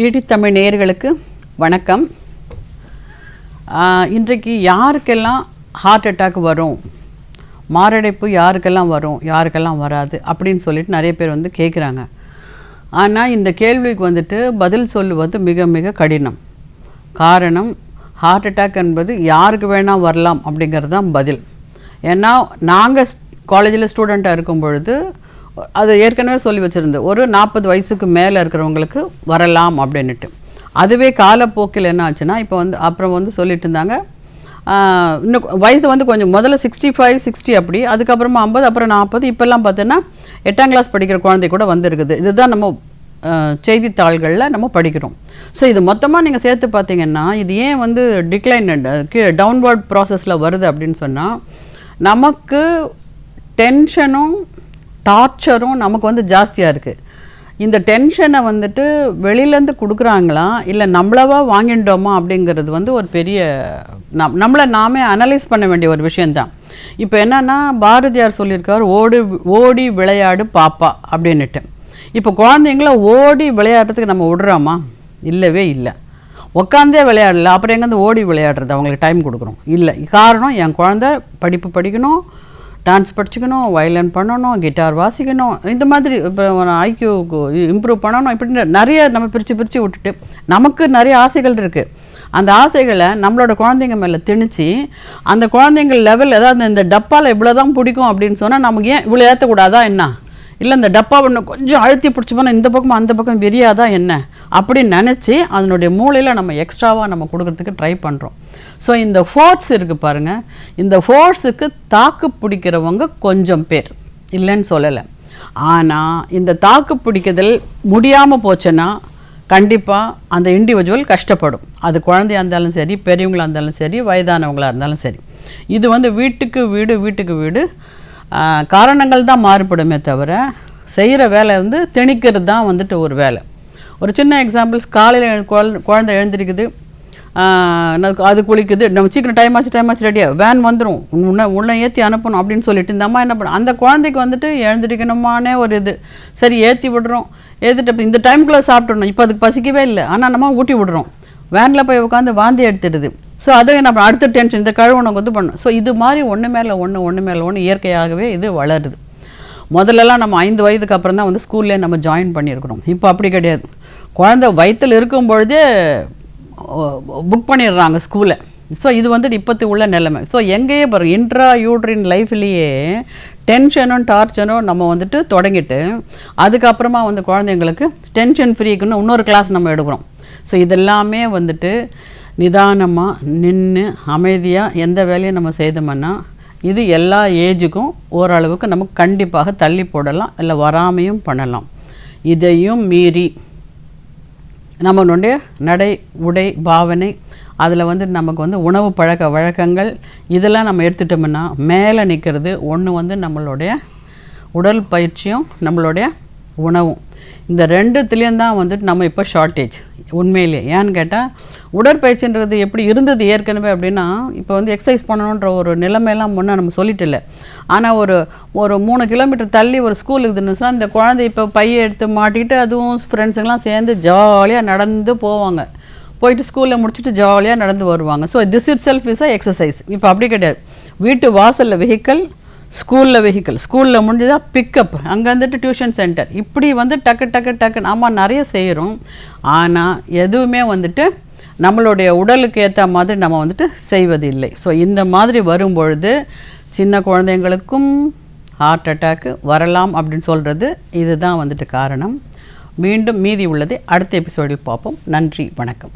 DD Tamil நேயர்களுக்கு வணக்கம். இன்றைக்கு யாருக்கெல்லாம் ஹார்ட் அட்டாக் வரும்? மாரடைப்பு யாருக்கெல்லாம் வரும்? யாருக்கெல்லாம் வராது? அப்படின்னு சொல்லிட்டு நிறைய பேர் வந்து கேட்குறாங்க ஆனால் இந்த கேள்விக்கு வந்துட்டு பதில் சொல்லுவது மிக மிக கடினம். காரணம் ஹார்ட் அட்டாக் என்பது யாருக்கு வேணால் வரலாம் அப்படிங்கிறது தான் பதில். ஏன்னா நாங்கள் காலேஜில் ஸ்டூடெண்ட்டாக இருக்கும் பொழுது அது ஏற்கனவே சொல்லி வச்சுருந்து ஒரு நாற்பது வயசுக்கு மேலே இருக்கிறவங்களுக்கு வரலாம் அப்படின்னுட்டு. அதுவே காலப்போக்கில் என்ன ஆச்சுன்னா இப்போ வந்து அப்புறம் வந்து சொல்லிட்டு இருந்தாங்க. இன்னும் வயது வந்து கொஞ்சம் முதல்ல சிக்ஸ்டி ஃபைவ் சிக்ஸ்டி அப்படி அதுக்கப்புறமா ஐம்பது அப்புறம் நாற்பது இப்போல்லாம் பார்த்தோன்னா எட்டாம் கிளாஸ் படிக்கிற குழந்தை கூட வந்திருக்குது. இதுதான் நம்ம செய்தித்தாள்களில் நம்ம படிக்கிறோம். ஸோ இது மொத்தமாக நீங்கள் சேர்த்து பார்த்தீங்கன்னா இது ஏன் வந்து டிக்ளைன் கீழே டவுன்வர்ட் ப்ராசஸில் வருது அப்படின்னு சொன்னால் நமக்கு டென்ஷனும் டார்ச்சரும் நமக்கு வந்து ஜாஸ்தியாக இருக்குது இந்த டென்ஷனை வந்துட்டு வெளியிலேருந்து கொடுக்குறாங்களா? இல்லை நம்மளவா வாங்கிட்டோமா அப்படிங்கிறது வந்து ஒரு பெரிய நம் நம்மளை நாமே அனலைஸ் பண்ண வேண்டிய ஒரு விஷயந்தான் இப்போ என்னன்னா பாரதியார் சொல்லியிருக்கார் ஓடி ஓடி விளையாடு பாப்பா அப்படின்னுட்டு. இப்போ குழந்தைங்கள ஓடி விளையாடுறதுக்கு நம்ம விடுறோமா? இல்லவே இல்லை. உட்காந்தே விளையாடல அப்புறம் எங்கேருந்து ஓடி விளையாடுறது? அவங்களுக்கு டைம் கொடுக்குறோம். இல்லை. காரணம் என் குழந்த படிப்பு படிக்கணும் டான்ஸ் படிச்சுக்கணும் வயலின் பண்ணணும் கிட்டார் வாசிக்கணும் இந்த மாதிரி இப்போ ஐக்கியூ இம்ப்ரூவ் பண்ணணும் இப்படி நிறைய நம்ம பிரித்து பிரித்து விட்டுட்டு நமக்கு நிறைய ஆசைகள் இருக்குது அந்த ஆசைகளை நம்மளோட குழந்தைங்க மேலே திணிச்சு அந்த குழந்தைங்க லெவல் ஏதாவது இந்த டப்பாவில் இவ்வளோ தான் பிடிக்கும் அப்படின்னு சொன்னால் நமக்கு ஏன் இவ்வளோ ஏற்றக்கூடாதா என்ன? இல்லை இந்த டப்பா ஒன்று கொஞ்சம் அழுத்தி பிடிச்சி போனால் இந்த பக்கம் அந்த பக்கம் விரியாதா என்ன? அப்படின்னு நினச்சி அதனுடைய மூளையில் நம்ம எக்ஸ்ட்ராவாக நம்ம கொடுக்கறதுக்கு ட்ரை பண்ணுறோம் ஸோ இந்த ஃபோர்ஸ் இருக்குது பாருங்கள் இந்த ஃபோர்ஸுக்கு தாக்கு பிடிக்கிறவங்க கொஞ்சம் பேர். இல்லைன்னு சொல்லலை. ஆனால் இந்த தாக்கு பிடிக்கிறதில் முடியாமல் போச்சுன்னா கண்டிப்பாக அந்த இண்டிவிஜுவல் கஷ்டப்படும். அது குழந்தையா இருந்தாலும் சரி பெரியவங்களாக இருந்தாலும் சரி வயதானவங்களாக இருந்தாலும் சரி. இது வந்து வீட்டுக்கு வீடு வீட்டுக்கு வீடு. காரணங்கள் தான் மாறுபடுமே தவிர செய்கிற வேலை வந்து திணிக்கிறது தான் வந்துட்டு ஒரு வேலை. ஒரு சின்ன எக்ஸாம்பிள்ஸ் காலையில் குழந்தை எழுந்திருக்குது அது குளிக்குது நம்ம சீக்கிரம் டைம் ஆச்சு டைம் ஆச்சு ரெடியாக வேன் வந்துடும் உன்னை உன்னை ஏற்றி அனுப்பணும் அப்படின்னு சொல்லிட்டு இந்த அம்மா என்ன பண்ணும் அந்த குழந்தைக்கு வந்துட்டு எழுந்திரிக்கணுமானே ஒரு இது. சரி ஏற்றி விடுறோம். ஏற்றிட்டு இந்த டைமுக்குள்ளே சாப்பிட்றணும் இப்போ அதுக்கு பசிக்கவே இல்லை. ஆனால் நம்ம ஊட்டி விடுறோம். வேனில் போய் உட்காந்து வாந்தி எடுத்துடுது. ஸோ அதை நம்ம அடுத்த டென்ஷன் இந்த கழுவு உனக்கு வந்து பண்ணணும். ஸோ இது மாதிரி ஒன்று மேலே ஒன்று ஒன்று மேலே ஒன்று இயற்கையாகவே இது வளருது. முதல்லலாம் நம்ம ஐந்து வயதுக்கு அப்புறம் தான் வந்து ஸ்கூல்லே நம்ம ஜாயின் பண்ணியிருக்கிறோம். இப்போ அப்படி கிடையாது. குழந்தை வயிற்றில் இருக்கும் பொழுதே புக் பண்ணிடுறாங்க ஸ்கூலை ஸோ இது வந்துட்டு இப்போத்தி உள்ள நிலைமை. ஸோ எங்கேயே பாருங்க இன்ட்ரா யூட்ரின் லைஃப்லேயே டென்ஷனும் டார்ச்சரும் நம்ம வந்துட்டு தொடங்கிட்டு அதுக்கப்புறமா வந்து குழந்தைங்களுக்கு டென்ஷன் ஃப்ரீக்குன்னு இன்னொரு கிளாஸ் நம்ம எடுக்கிறோம். ஸோ இதெல்லாமே வந்துட்டு நிதானமாக நின்று அமைதியாக எந்த வேலையும் நம்ம செய்தோம்னா இது எல்லா ஏஜுக்கும் ஓரளவுக்கு நமக்கு கண்டிப்பாக தள்ளி போடலாம் இல்லை வராமையும் பண்ணலாம். இதையும் மீறி நம்மளுடைய நடை உடை பாவனை அதில் வந்து நமக்கு வந்து உணவு பழக்க வழக்கங்கள் இதெல்லாம் நம்ம எடுத்துட்டோம்னா மேலே நிற்கிறது ஒன்று வந்து நம்மளுடைய உடல் பயிற்சியும் நம்மளுடைய உணவும். இந்த ரெண்டுத்துலேயும் தான் வந்துட்டு நம்ம இப்போ ஷார்ட்டேஜ் உண்மையிலே. ஏன்னு கேட்டால் உடற்பயிற்சின்றது எப்படி இருந்தது ஏற்கனவே அப்படின்னா இப்போ வந்து எக்ஸசைஸ் பண்ணணுன்ற ஒரு நிலைமையெல்லாம் முன்னே நம்ம சொல்லிட்டு இல்லை ஆனால் ஒரு ஒரு மூணு கிலோமீட்டர் தள்ளி ஒரு ஸ்கூல் இருக்குதுன்னு அந்த குழந்தை இப்போ பையை எடுத்து மாட்டிக்கிட்டு அதுவும் ஃப்ரெண்ட்ஸுங்கெல்லாம் சேர்ந்து ஜாலியாக நடந்து போவாங்க. போயிட்டு ஸ்கூலில் முடிச்சுட்டு ஜாலியாக நடந்து வருவாங்க. So this itself is a exercise இப்போ அப்படி கிடையாது. வீட்டு வாசலில் வெஹிக்கல் ஸ்கூலில் வெஹிக்கல் ஸ்கூலில் முடிஞ்சதா பிக்கப் அங்கே வந்துட்டு டியூஷன் சென்டர் இப்படி வந்து டக்கு டக்கு டக்கு ஆமாம் நிறைய செய்கிறோம் ஆனால் எதுவுமே வந்துட்டு நம்மளுடைய உடலுக்கு ஏற்ற மாதிரி நம்ம வந்துட்டு செய்வது இல்லை ஸோ இந்த மாதிரி வரும்பொழுது சின்ன குழந்தைங்களுக்கும் ஹார்ட் அட்டாக்கு வரலாம் அப்படின்னு சொல்கிறது இதுதான் வந்துட்டு காரணம். மீண்டும் மீதி உள்ளதை அடுத்த எபிசோடில் பார்ப்போம். நன்றி வணக்கம்.